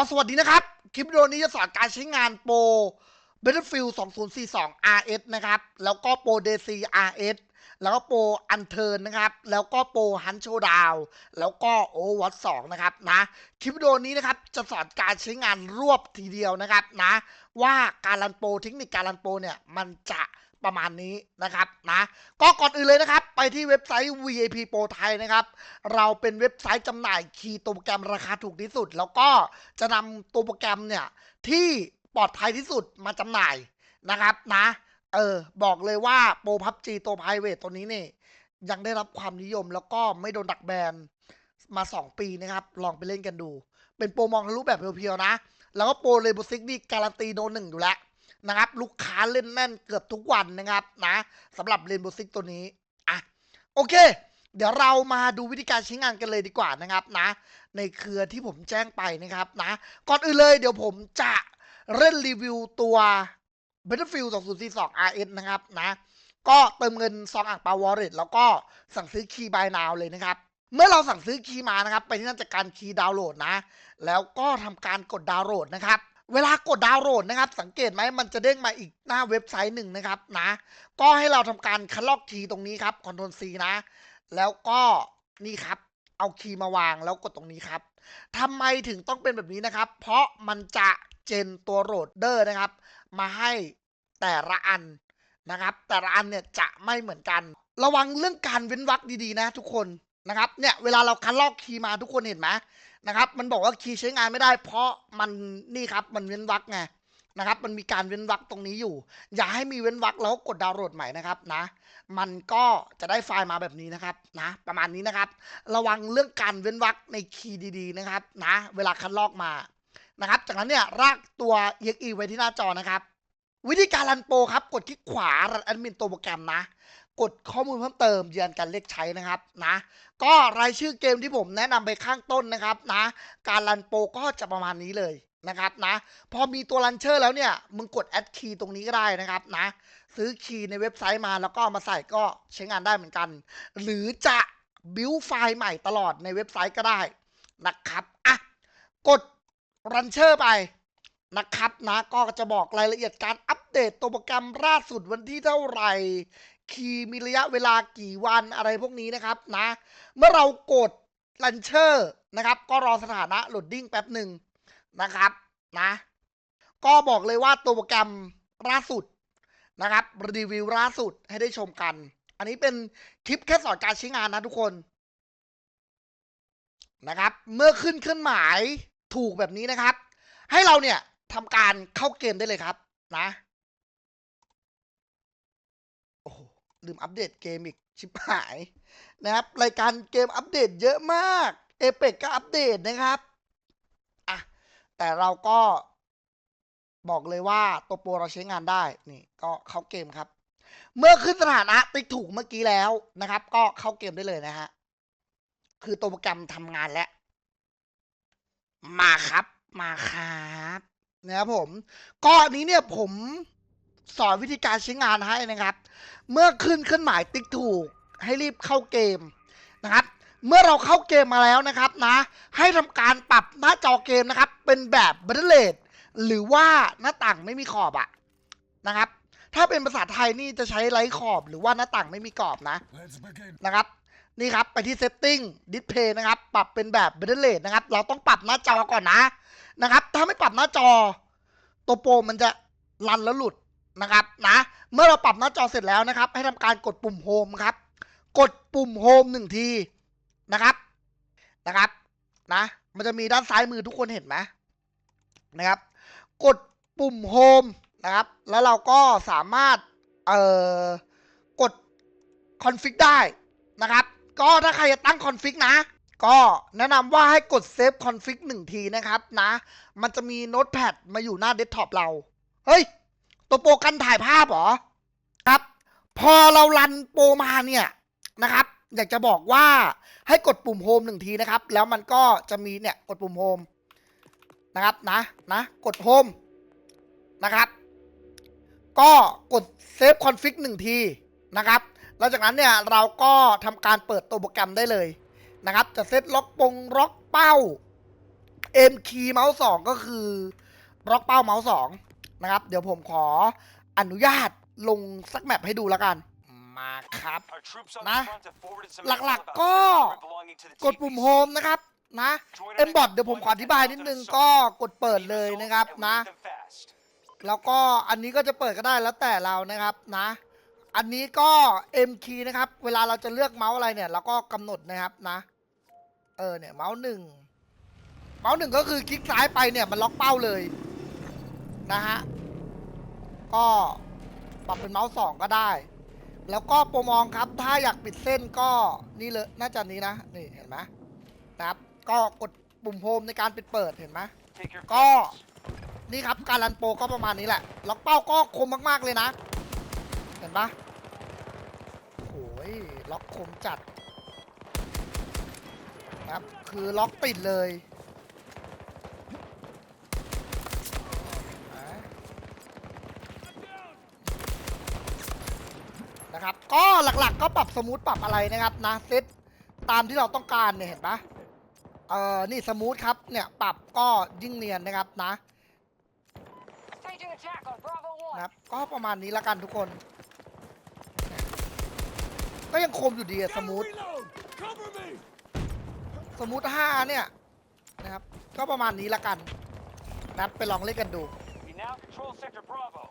ก็สวัสดีนะครับ คลิปวิดีโอนี้จะสอนการใช้งานโปร Battlefield 2042 RS นะครับ แล้วก็โปร DC RS แล้วก็โปรอันเทิร์นนะครับ แล้วก็โปรฮันโชดาว แล้วก็โอวัต2นะครับนะ คลิปวิดีโอนี้นะครับ จะสอนการใช้งานรวบทีเดียวนะครับนะ ว่าการรันโปรเทคนิคการรันโปรเนี่ย มันจะประมาณนี้นะครับนะ ก็ก่อนอื่นเลยนะครับ ไปที่เว็บไซต์ VIP Pro ไทยนะครับ เราเป็นเว็บไซต์จำหน่ายคีย์ตัวโปรแกรมราคาถูกที่สุด แล้วก็จะนำตัวโปรแกรมเนี่ย ที่ปลอดภัยที่สุดมาจำหน่ายนะครับนะเออบอกเลยว่าโปรพับจีตัว p r i v a t ตัวนี้เนี่ยยังได้รับความนิยมแล้วก็ไม่โดนดักแบนมา 2 ปีนะครับ ลองไปเล่นกันดู เป็นโปรมองทะลุแบบเพียวๆนะ แล้วก็โปรเลโบซิกนี่การันตีโดนหนึ่งอยู่แล้วนะครับ ลูกค้าเล่นแน่นเกือบทุกวันนะครับนะสำหรับเรนโบซิกตัวนี้ โอเค เดี๋ยวเรามาดูวิธีการใช้งานกันเลยดีกว่านะครับนะ ในเครือที่ผมแจ้งไปนะครับนะ ก่อนอื่นเลยเดี๋ยวผมจะเล่นรีวิวตัว Battlefield 2042 RS นะครับนะ ก็เติมเงินซองอ่างปาวอลเล็ตแล้วก็สั่งซื้อคีย์บายนาวเลยนะครับ เมื่อเราสั่งซื้อคีย์มานะครับ ไปที่นั่นจัดการคีย์ดาวน์โหลดนะ แล้วก็ทำการกดดาวน์โหลดนะครับ เวลากดดาวน์โหลดนะครับ สังเกตไหมมันจะเด้งมาอีกหน้าเว็บไซต์หนึ่งนะครับนะ ก็ให้เราทำการคัดลอกคีย์ตรงนี้ครับ Ctrl C นะ แล้วก็นี่ครับเอาคีย์มาวางแล้วกดตรงนี้ครับทำไมถึงต้องเป็นแบบนี้นะครับ เพราะมันจะเจนตัวโหลดเดอร์นะครับ มาให้แต่ละอันนะครับ แต่ละอันเนี่ยจะไม่เหมือนกัน ระวังเรื่องการเว้นวรรคดีๆนะทุกคน นะครับเนี่ยเวลาเราคัดลอกคีย์มาทุกคนเห็นไหมนะครับมันบอกว่าคีย์ใช้งานไม่ได้ เพราะมันนี่ครับมันเว้นวรรคไงนะครับ มันมีการเว้นวรรคตรงนี้อยู่ อย่าให้มีเว้นวรรคแล้วกดดาวน์โหลดใหม่นะครับนะ มันก็จะได้ไฟล์มาแบบนี้นะครับนะประมาณนี้นะครับ ระวังเรื่องการเว้นวรรคในคีย์ดีๆนะครับนะเวลาคัดลอกมานะครับจากนั้นเนี่ยรากตัว exe ไว้ที่หน้าจอนะครับ วิธีการรันโปรครับกดคลิกขวารันแอดมินตัวโปรแกรมนะ กดข้อมูลเพิ่มเติมยืนยันการเรียกใช้นะครับนะก็รายชื่อเกมที่ผมแนะนำไปข้างต้นนะครับนะการรันโปรก็จะประมาณนี้เลยนะครับนะพอมีตัวรันเชอร์แล้วเนี่ย มึงกดแอดคีย์ตรงนี้ก็ได้นะครับนะซื้อคีย์ในเว็บไซต์มาแล้วก็มาใส่ก็ใช้งานได้เหมือนกัน หรือจะบิวไฟล์ใหม่ตลอดในเว็บไซต์ก็ได้นะครับอะกดรันเชอร์ไปนะครับนะก็จะบอกรายละเอียดการอัปเดตตัวโปรแกรมล่าสุดวันที่เท่าไหร่ คีย์มีระยะเวลากี่วันอะไรพวกนี้นะครับนะ เมื่อเรากดลันเชอร์นะครับ ก็รอสถานะโหลดดิ้งแป๊บหนึ่งนะครับนะ ก็บอกเลยว่าตัวโปรแกรมล่าสุดนะครับรีวิวล่าสุดให้ได้ชมกัน อันนี้เป็นคลิปแค่สอนการใช้งานนะทุกคนนะครับ เมื่อขึ้นเครื่องหมายถูกแบบนี้นะครับ ให้เราเนี่ยทำการเข้าเกมได้เลยครับนะโอ้โห ลืมอัปเดตเกมอีกชิบหายนะครับ รายการเกมอัปเดตเยอะมากเอเปกก็อัปเดตนะครับอะแต่เราก็บอกเลยว่าตัวโปรเราใช้งานได้นี่ก็เข้าเกมครับ เมื่อขึ้นสถานะติ๊กถูกเมื่อกี้แล้วนะครับ ก็เข้าเกมได้เลยนะฮะคือตัวโปรแกรมทำงานแล้ว มาครับมาครับนะครับผมก็อันนี้เนี่ยผมสอนวิธีการใช้งานให้นะครับ เมื่อขึ้นเครื่องหมายติ๊กถูก ให้รีบเข้าเกมนะครับ เมื่อเราเข้าเกมมาแล้วนะครับนะ ให้ทำการปรับหน้าจอเกมนะครับ เป็นแบบบัตเลดหรือว่าหน้าต่างไม่มีขอบอะนะครับ ถ้าเป็นภาษาไทยนี่จะใช้ไร้ขอบหรือว่าหน้าต่างไม่มีกรอบนะนะครับนี่ครับ ไปที่ setting display นะครับ ปรับเป็นแบบ b a t t l e rate นะครับ เราต้องปรับหน้าจอก่อนนะ นะครับ ถ้าไม่ปรับหน้าจอ ตัวโปรมันจะรันแล้วหลุด นะครับนะเมื่อเราปรับหน้าจอเสร็จแล้วนะครับ ให้ทำการกดปุ่มโฮมครับ กดปุ่มโฮมหนึ่งทีนะครับนะครับนะมันจะมีด้านซ้ายมือทุกคนเห็นไหมนะครับ กดปุ่มโฮมนะครับ แล้วเราก็สามารถเอ่อกดคอนฟิกได้นะครับ ก็ถ้าใครจะตั้งคอนฟิกนะ ก็แนะนำว่าให้กดเซฟคอนฟิกหนึ่งทีนะครับนะ มันจะมีโน้ตแพดมาอยู่หน้าเดสก์ท็อปเรา เฮ้ย ตัวโปรกันถ่ายภาพหรอครับ พอเรารันโปรมาเนี่ยนะครับ อยากจะบอกว่าให้กดปุ่มโฮมหนึ่งทีนะครับ แล้วมันก็จะมีเนี่ยกดปุ่มโฮมนะครับนะนะกดโฮมนะครับ ก็กดเซฟคอนฟิกหนึ่งทีนะครับแล้วจากนั้นเนี่ยเราก็ทำการเปิดตัวโปรแกรมได้เลยนะครับ จะเซตล็อกปงล็อกเป้า M key เมาส์สองก็คือล็อกเป้าเมาส์สอง นะครับ เดี๋ยวผมขออนุญาตลงสักแมปให้ดูแล้วกัน มาครับนะ หลัหลักกๆๆก็ก็กดปุ่มโฮมนะครับนะเอ็มบอทเดี๋ยวผมขออธิบายนิดนึงก็กดเปิดเลยนะครับนะ แล้วก็อันนี้ก็จะเปิดก็ได้แล้วแต่เรานะครับนะ อันนี้ก็ M key นะครับ เวลาเราจะเลือกเมาส์อะไรเนี่ยเราก็กำหนดนะครับนะ เออเนี่ยเมาส์หนึ่งเมาส์หนึ่งก็คือคลิกซ้ายไปเนี่ยมันล็อกเป้าเลย นะฮะ ก็ปรับเป็นเมาส์สองก็ได้ แล้วก็โปรมองครับถ้าอยากปิดเส้นก็นี่เลยน่าจะนี้นะ นี่เห็นไหมนะครับ ก็กดปุ่มโฮมในการปิดเปิดเห็นไหมก็นี่ครับการรันโปรก็ประมาณนี้แหละ ล็อกเป้าก็คมมาก ๆ เลยนะ เห็นปะโอ้ยล็อกคมจัดนะครับ คือล็อกติดเลยนะครับ ก็หลักๆ ก็ปรับสมูทปรับอะไรนะครับนะเซตตามที่เราต้องการเนี่ยเห็นปะเออนี่สมูทครับเนี่ยปรับก็ยิ่งเนียนนะครับนะนะครับก็ประมาณนี้ละกันทุกคน ก็ยังคมอยู่ดีอะสมูทสมูทห้าเนี่ยนะครับก็ประมาณนี้ละกันนะครับไปลองเล่นกันดู We now control sector Bravo.